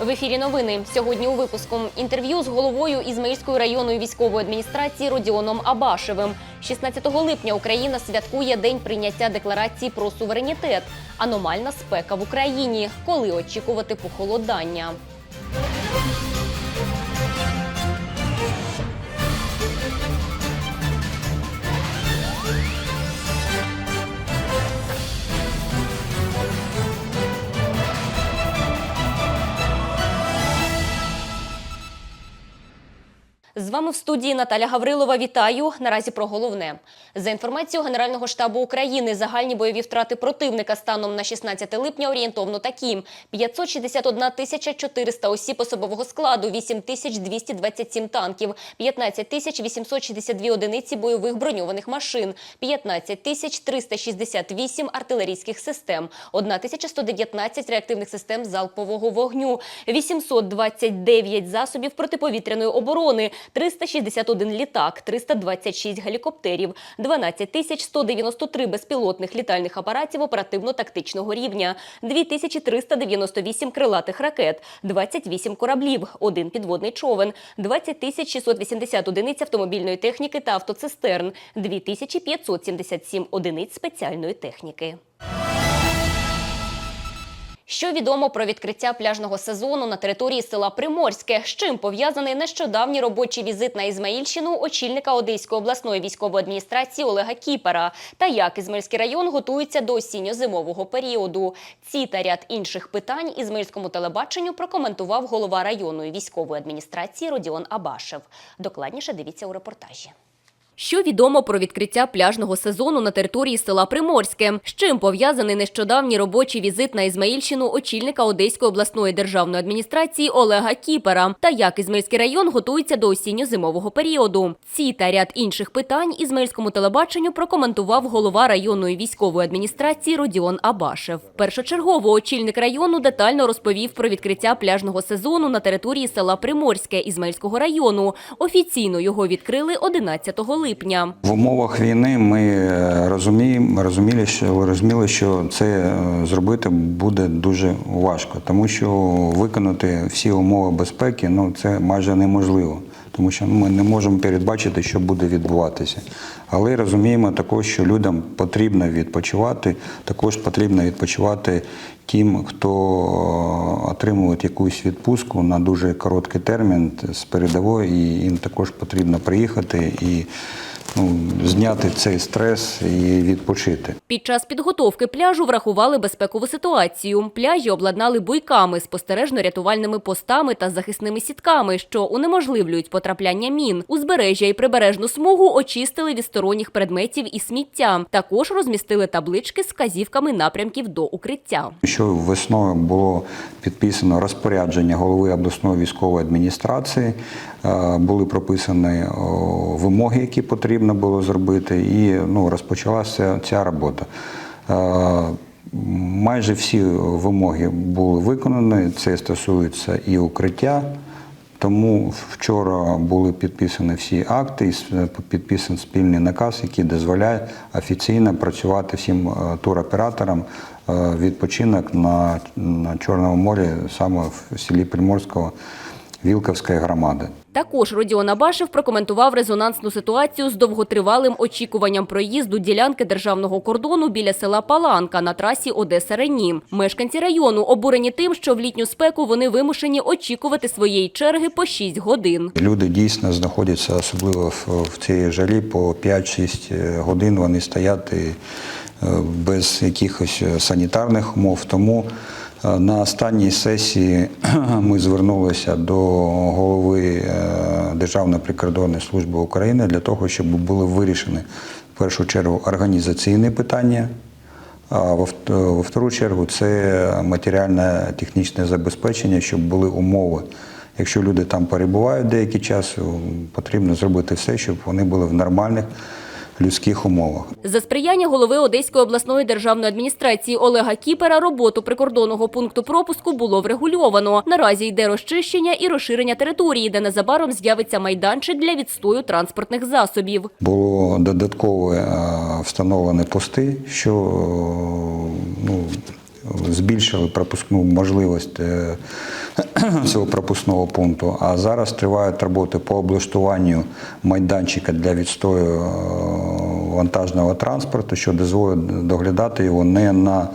В ефірі новини сьогодні у випуску інтерв'ю з головою Ізмаїльської районної військової адміністрації Родіоном Абашевим. 16 липня Україна святкує день прийняття декларації про суверенітет. Аномальна спека в Україні. Коли очікувати похолодання? З вами в студії Наталя Гаврилова. Вітаю. Наразі про головне. За інформацією Генерального штабу України, загальні бойові втрати противника станом на 16 липня орієнтовно такі: 561 тисяча 400 осіб особового складу, 8 тисяч 227 танків, 15 тисяч 862 одиниці бойових броньованих машин, 15 тисяч 368 артилерійських систем, 1 тисяча 119 реактивних систем залпового вогню, 829 засобів протиповітряної оборони, 361 літак, 326 гелікоптерів, 12 тисяч 193 безпілотних літальних апаратів оперативно-тактичного рівня, 2398 крилатих ракет, 28 кораблів, один підводний човен, 20 тисяч 680 одиниць автомобільної техніки та автоцистерн, 2577 одиниць спеціальної техніки. Що відомо про відкриття пляжного сезону на території села Приморське? З чим пов'язаний нещодавній робочий візит на Ізмаїльщину очільника Одеської обласної військової адміністрації Олега Кіпера? Та як Ізмаїльський район готується до осінньо-зимового періоду? Ці та ряд інших питань Ізмаїльському телебаченню прокоментував голова районної військової адміністрації Родіон Абашев. Докладніше дивіться у репортажі. Що відомо про відкриття пляжного сезону на території села Приморське? З чим пов'язаний нещодавній робочий візит на Ізмаїльщину очільника Одеської обласної державної адміністрації Олега Кіпера? Та як Ізмаїльський район готується до осінньо-зимового періоду? Ці та ряд інших питань Ізмаїльському телебаченню прокоментував голова районної військової адміністрації Родіон Абашев. Першочергово очільник району детально розповів про відкриття пляжного сезону на території села Приморське Ізмаїльського району. Офіційно його відкрили 11 липня. В умовах війни ми е, розуміємо, розуміли, що розуміли, що це е, зробити буде дуже важко, тому що виконати всі умови безпеки ну це майже неможливо, тому що ми не можемо передбачити, що буде відбуватися. Але розуміємо також, що людям потрібно відпочивати, також потрібно відпочивати тим, хто е, отримує якусь відпустку на дуже короткий термін з передової, і їм також потрібно приїхати і ну, зняти цей стрес і відпочити. Під час підготовки пляжу врахували безпекову ситуацію. Пляжі обладнали буйками, спостережно-рятувальними постами та захисними сітками, що унеможливлюють потрапляння мін. Узбережжя і прибережну смугу очистили від сторонніх предметів і сміття. Також розмістили таблички з вказівками напрямків до укриття. Що весною було підписано розпорядження голови обласної військової адміністрації, е, були прописані вимоги, які потрібно було зробити, і ну, розпочалася ця робота. Майже всі вимоги були виконані. Це стосується і укриття. Тому вчора були підписані всі акти, і підписаний спільний наказ, який дозволяє офіційно працювати всім е, туроператорам е, відпочинок на Чорному морі, саме в селі Приморського Вілковської громади. Також Родіон Абашев прокоментував резонансну ситуацію з довготривалим очікуванням проїзду ділянки державного кордону біля села Паланка на трасі Одеса-Рені. Мешканці району обурені тим, що в літню спеку вони вимушені очікувати своєї черги по 6 годин. Люди дійсно знаходяться, особливо в, цій жарі, по 5-6 годин вони стоять е, без якихось е, санітарних умов. Тому е, на останній сесії ми звернулися до голови е, Державної прикордонної служби України для того, щоб були вирішені в першу чергу організаційні питання. А во втору чергу це матеріальне технічне забезпечення, щоб були умови. Якщо люди там перебувають деякий час, потрібно зробити все, щоб вони були в нормальних людських умовах. За сприяння голови Одеської обласної державної адміністрації Олега Кіпера роботу прикордонного пункту пропуску було врегульовано. Наразі йде розчищення і розширення території, де незабаром з'явиться майданчик для відстою транспортних засобів. Було додатково встановлені пости, що ну, збільшили пропускну можливість е, цього пропускного пункту. А зараз тривають роботи по облаштуванню майданчика для відстою е, вантажного транспорту, що дозволить доглядати його не на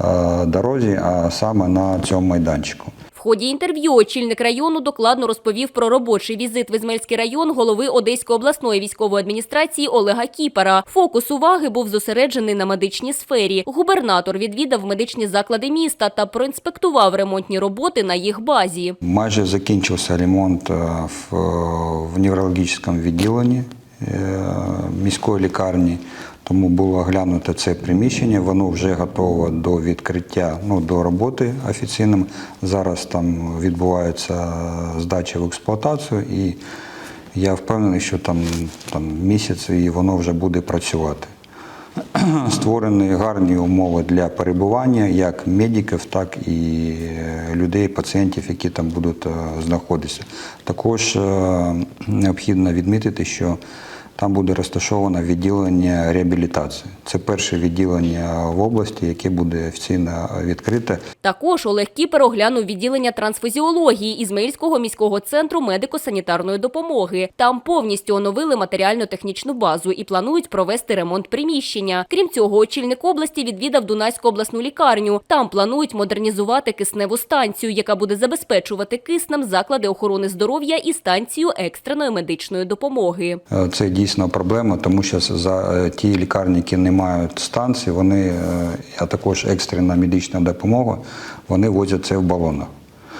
е, дорозі, а саме на цьому майданчику. Ході інтерв'ю очільник району докладно розповів про робочий візит в Ізмельський район голови Одеської обласної військової адміністрації Олега Кіпара. Фокус уваги був зосереджений на медичній сфері. Губернатор відвідав медичні заклади міста та проінспектував ремонтні роботи на їх базі. Майже закінчився ремонт е, в, в неврологічному відділенні е, міської лікарні, тому було оглянуто це приміщення. Воно вже готове до відкриття, ну, до роботи офіційним. Зараз там відбувається здача в експлуатацію і я впевнений, що там, там місяць і воно вже буде працювати. Створені гарні умови для перебування як медиків, так і е, людей, пацієнтів, які там будуть е, знаходитися. Також е, необхідно відмітити, що там буде розташоване відділення реабілітації. Це перше відділення в області, яке буде офіційно відкрите. Також Олег Кіпер оглянув відділення трансфузіології Ізмаїльського міського центру медико-санітарної допомоги. Там повністю оновили матеріально-технічну базу і планують провести ремонт приміщення. Крім цього, очільник області відвідав Дунайську обласну лікарню. Там планують модернізувати кисневу станцію, яка буде забезпечувати киснем заклади охорони здоров'я і станцію екстреної медичної допомоги. Е, Це дійсно проблема, тому що за е, ті лікарні, які не мають станції, вони, е, а також екстрена медична допомога, вони возять це в балонах.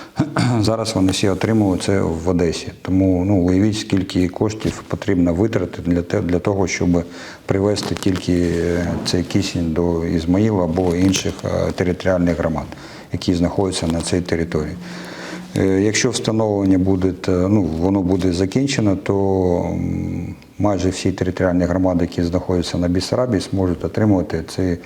Зараз вони всі отримують це в Одесі. Тому ну, уявіть, скільки коштів потрібно витратити для, для того, щоб привезти тільки е, цей кисень до Ізмаїла або інших територіальних громад, які знаходяться на цій території. Якщо встановлення буде, ну, воно буде закінчено, то майже всі територіальні громади, які знаходяться на Бісарабі, зможуть отримувати цей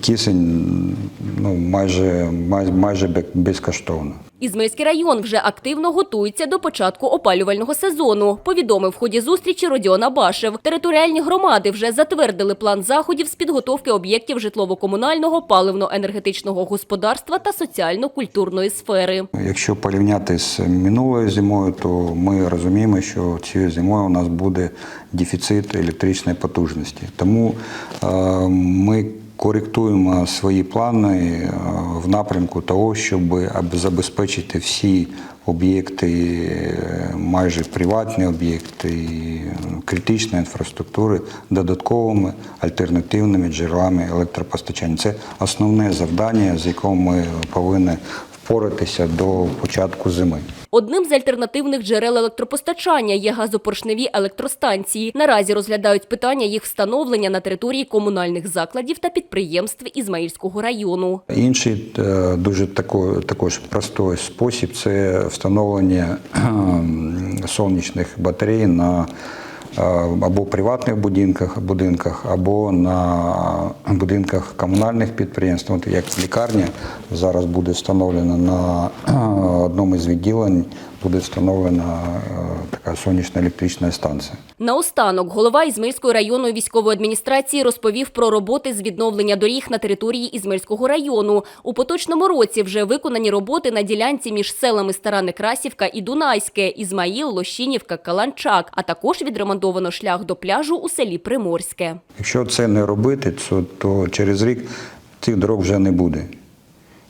кисень ну, майже, майже, майже бе- безкоштовно. Ізмаїльський район вже активно готується до початку опалювального сезону. Повідомив в ході зустрічі Родіон Абашев. Територіальні громади вже затвердили план заходів з підготовки об'єктів житлово-комунального, паливно-енергетичного господарства та соціально-культурної сфери. Якщо порівняти з минулою зимою, то ми розуміємо, що цією зимою у нас буде дефіцит електричної потужності. Тому е, ми коректуємо свої плани е, в напрямку того, щоб забезпечити всі об'єкти, е, майже приватні об'єкти і критичної інфраструктури додатковими альтернативними джерелами електропостачання. Це основне завдання, з якого ми повинні впоратися до початку зими. Одним з альтернативних джерел електропостачання є газопоршневі електростанції. Наразі розглядають питання їх встановлення на території комунальних закладів та підприємств Ізмаїльського району. Інший е, дуже тако- також простий спосіб це встановлення сонячних батарей на або приватних будинках, будинках, або на будинках комунальних підприємств. От як лікарня зараз буде встановлена на одному із відділень, буде встановлена е, така сонячна електрична станція. Наостанок голова Ізмаїльської районної військової адміністрації розповів про роботи з відновлення доріг на території Ізмаїльського району. У поточному році вже виконані роботи на ділянці між селами Стара Некрасівка і Дунайське, Ізмаїл, Лощинівка, Каланчак, а також відремонтовано шлях до пляжу у селі Приморське. Якщо це не робити, то через рік цих дорог вже не буде.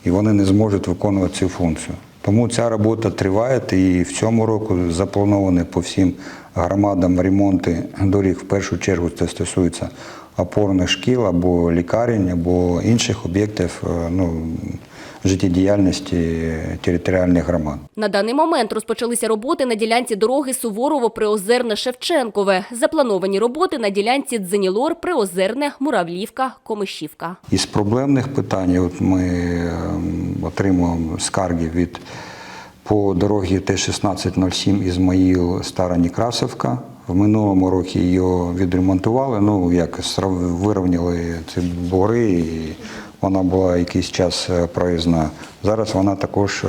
І вони не зможуть виконувати цю функцію. Тому ця робота триває, і в цьому року заплановані по всім громадам ремонти доріг. В першу чергу це стосується опорних шкіл або лікарень, або інших об'єктів е, ну, життєдіяльності територіальних громад. На даний момент розпочалися роботи на ділянці дороги Суворово-Приозерне-Шевченкове. Заплановані роботи на ділянці Дзенілор, Приозерне, Муравлівка, Комишівка. Із проблемних питань от ми ем, отримуємо скарги від по дорогі Т-1607 Ізмаїл Стара Некрасовка. В минулому році її відремонтували, ну як вирівняли ці бугри, і вона була якийсь час е, проїзна. Зараз вона також е,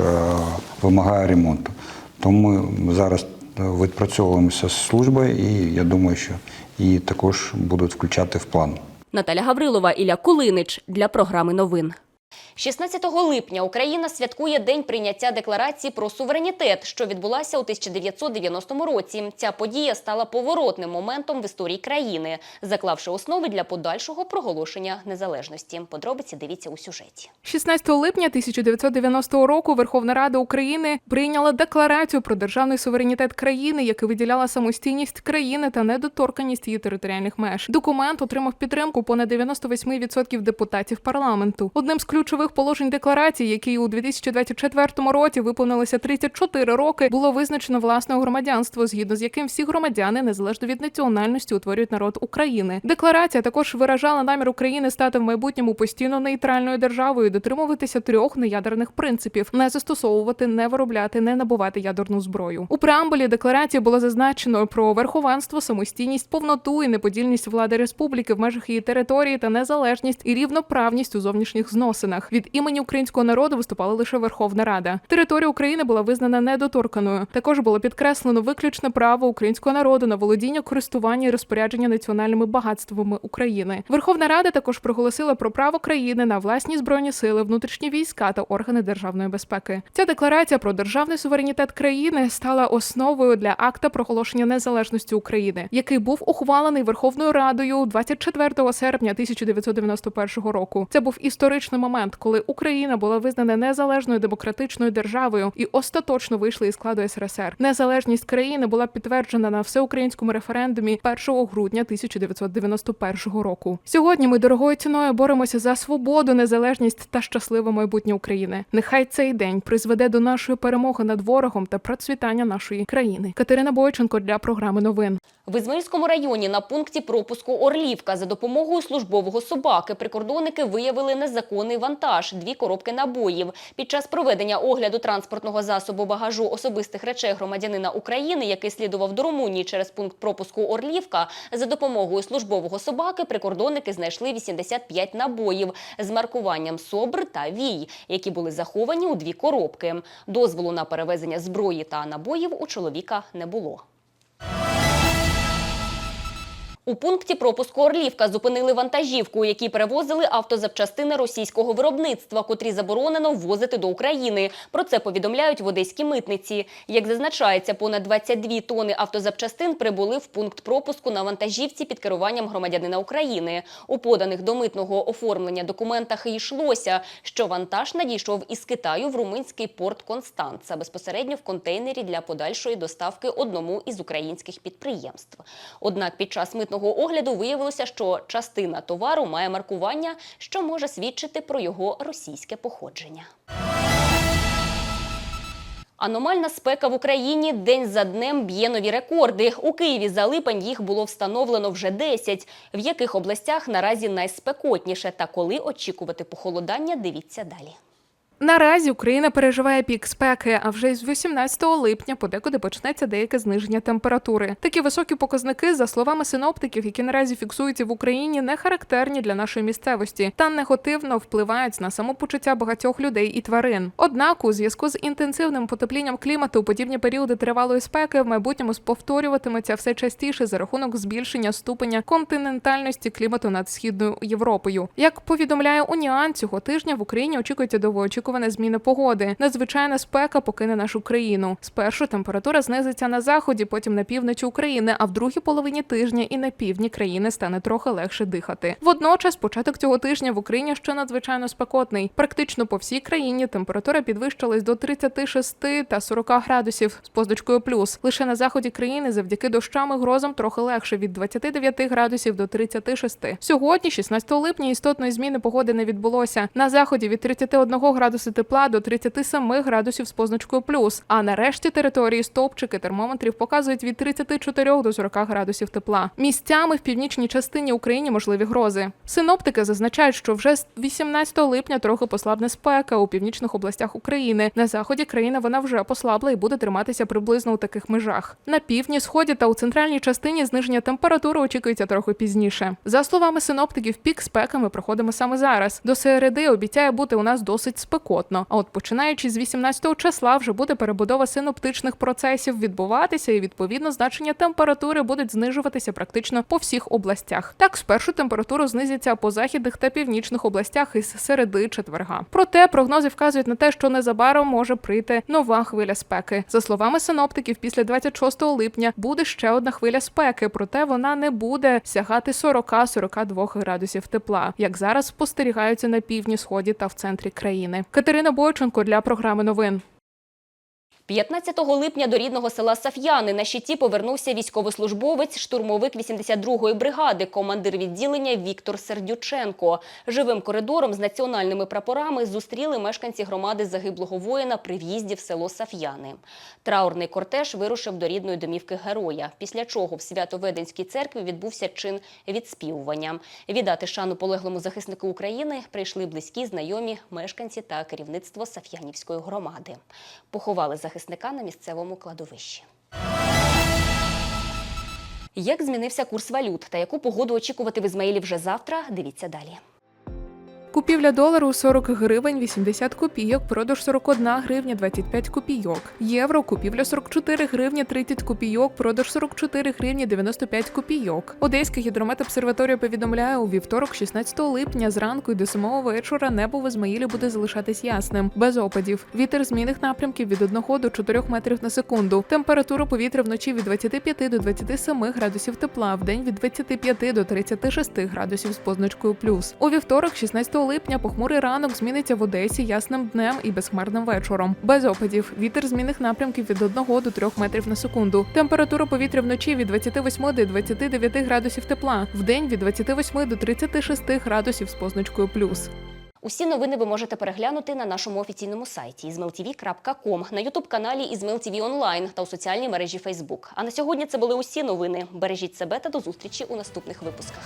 вимагає ремонту. Тому ми зараз е, відпрацьовуємося з службою, і я думаю, що її також будуть включати в план. Наталя Гаврилова, Ілля Кулинич для програми новин. 16 липня Україна святкує День прийняття декларації про суверенітет, що відбулася у 1990 році. Ця подія стала поворотним моментом в історії країни, заклавши основи для подальшого проголошення незалежності. Подробиці дивіться у сюжеті. 16 липня 1990 року Верховна Рада України прийняла декларацію про державний суверенітет країни, яка виділяла самостійність країни та недоторканність її територіальних меж. Документ отримав підтримку понад 98% депутатів парламенту. Одним з ключових положень декларації, який у 2024 році виповнилося 34 роки, було визначено власне громадянство, згідно з яким всі громадяни, незалежно від національності, утворюють народ України. Декларація також виражала намір України стати в майбутньому постійно нейтральною державою, дотримуватися трьох неядерних принципів: не застосовувати, не виробляти, не набувати ядерну зброю. У преамбулі декларації було зазначено про верховенство, самостійність, повноту і неподільність влади республіки в межах її території та незалежність і рівноправність у зовнішніх зносинах. Від імені українського народу виступала лише Верховна Рада. Територія України була визнана недоторканою. Також було підкреслено виключне право українського народу на володіння, користування і розпорядження національними багатствами України. Верховна Рада також проголосила про право країни на власні збройні сили, внутрішні війська та органи державної безпеки. Ця декларація про державний суверенітет країни стала основою для акта проголошення незалежності України, який був ухвалений Верховною Радою 24 серпня 1991 року. Це був історичний момент, коли Україна була визнана незалежною демократичною державою і остаточно вийшла із складу СРСР. Незалежність країни була підтверджена на всеукраїнському референдумі 1 грудня 1991 року. Сьогодні ми дорогою ціною боремося за свободу, незалежність та щасливе майбутнє України. Нехай цей день призведе до нашої перемоги над ворогом та процвітання нашої країни. Катерина Бойченко для програми новин. В Ізмаїльському районі на пункті пропуску Орлівка за допомогою службового собаки прикордонники виявили незаконний вантаж – дві коробки набоїв. Під час проведення огляду транспортного засобу багажу особистих речей громадянина України, який слідував до Румунії через пункт пропуску Орлівка, за допомогою службового собаки прикордонники знайшли 85 набоїв з маркуванням СОБР та ВІЙ, які були заховані у дві коробки. Дозволу на перевезення зброї та набоїв у чоловіка не було. У пункті пропуску Орлівка зупинили вантажівку, у якій перевозили автозапчастини російського виробництва, котрі заборонено ввозити до України. Про це повідомляють в одеській митниці. Як зазначається, понад 22 тони автозапчастин прибули в пункт пропуску на вантажівці під керуванням громадянина України. У поданих до митного оформлення документах йшлося, що вантаж надійшов із Китаю в румунський порт Констанца безпосередньо в контейнері для подальшої доставки одному із українських підприємств. Однак під час митного огляду виявилося, що частина товару має маркування, що може свідчити про його російське походження. Аномальна спека в Україні день за днем б'є нові рекорди. У Києві за липень їх було встановлено вже 10. В яких областях наразі найспекотніше та коли очікувати похолодання, дивіться далі. Наразі Україна переживає пік спеки, а вже з 18 липня подекуди почнеться деяке зниження температури. Такі високі показники, за словами синоптиків, які наразі фіксуються в Україні, не характерні для нашої місцевості та негативно впливають на самопочуття багатьох людей і тварин. Однак, у зв'язку з інтенсивним потеплінням клімату, подібні періоди тривалої спеки в майбутньому повторюватимуться все частіше за рахунок збільшення ступеня континентальності клімату над східною Європою. Як повідомляє Уніан, цього тижня в Україні очікується довгоочікувана зміна погоди. Надзвичайна спека покине нашу країну. Спершу температура знизиться на заході, потім на півночі України, а в другій половині тижня і на півдні країни стане трохи легше дихати. Водночас, початок цього тижня в Україні ще надзвичайно спекотний. Практично по всій країні температура підвищилась до 36 та 40 градусів з позначкою плюс. Лише на заході країни завдяки дощам і грозам трохи легше від 29 градусів до 36. Сьогодні, 16 липня, істотної зміни погоди не відбулося. На заході від 31 градуса тепла до 37 градусів з позначкою плюс. А на решті території стовпчики термометрів показують від 34 до 40 градусів тепла. Місцями в північній частині України можливі грози. Синоптики зазначають, що вже з 18 липня трохи послабне спека у північних областях України. На заході країни вона вже послабла і буде триматися приблизно у таких межах. На півдні, сході та у центральній частині зниження температури очікується трохи пізніше. За словами синоптиків, пік спеки ми проходимо саме зараз. До середи обіцяє бути у нас досить спекотно спекотно. А от починаючи з 18 числа вже буде перебудова синоптичних процесів відбуватися, і відповідно значення температури будуть знижуватися практично по всіх областях. Так, спершу температура знизиться по західних та північних областях із середи четверга. Проте прогнози вказують на те, що незабаром може прийти нова хвиля спеки. За словами синоптиків, після 26 липня буде ще одна хвиля спеки, проте вона не буде сягати 40-42 градусів тепла, як зараз спостерігаються на півдні, сході та в центрі країни. Катерина Бойченко для програми новин. 15 липня до рідного села Саф'яни на щиті повернувся військовослужбовець, штурмовик 82-ї бригади, командир відділення Віктор Сердюченко. Живим коридором з національними прапорами зустріли мешканці громади загиблого воїна при в'їзді в село Саф'яни. Траурний кортеж вирушив до рідної домівки героя, після чого в Свято-Веденській церкві відбувся чин відспівування. Віддати шану полеглому захиснику України прийшли близькі, знайомі, мешканці та керівництво Саф'янівської громади. Поховали захисника на місцевому кладовищі. Як змінився курс валют та яку погоду очікувати в Ізмаїлі вже завтра? Дивіться далі. Купівля долару 40 гривень 80 копійок, продаж 41 гривня 25 копійок. Євро купівля 44 гривні 30 копійок, продаж 44 гривні 95 копійок. Одеська гідрометобсерваторія повідомляє, у вівторок, 16 липня, зранку і до 7 вечора небо в Ізмаїлі буде залишатись ясним, без опадів. Вітер змінних напрямків від 1 до 4 метрів на секунду. Температура повітря вночі від 25 до 27 градусів тепла, в день від 25 до 36 градусів з позначкою плюс. У вівторок, 16 липня, похмурий ранок зміниться в Одесі ясним днем і безхмарним вечором. Без опадів. Вітер змінних напрямків від 1 до 3 метрів на секунду. Температура повітря вночі від 28 до 29 градусів тепла, в день від 28 до 36 градусів з позначкою плюс. Усі новини ви можете переглянути на нашому офіційному сайті izmailtv.com, на ютуб-каналі IzmailTV Онлайн та у соціальній мережі Facebook. А на сьогодні це були усі новини. Бережіть себе та до зустрічі у наступних випусках.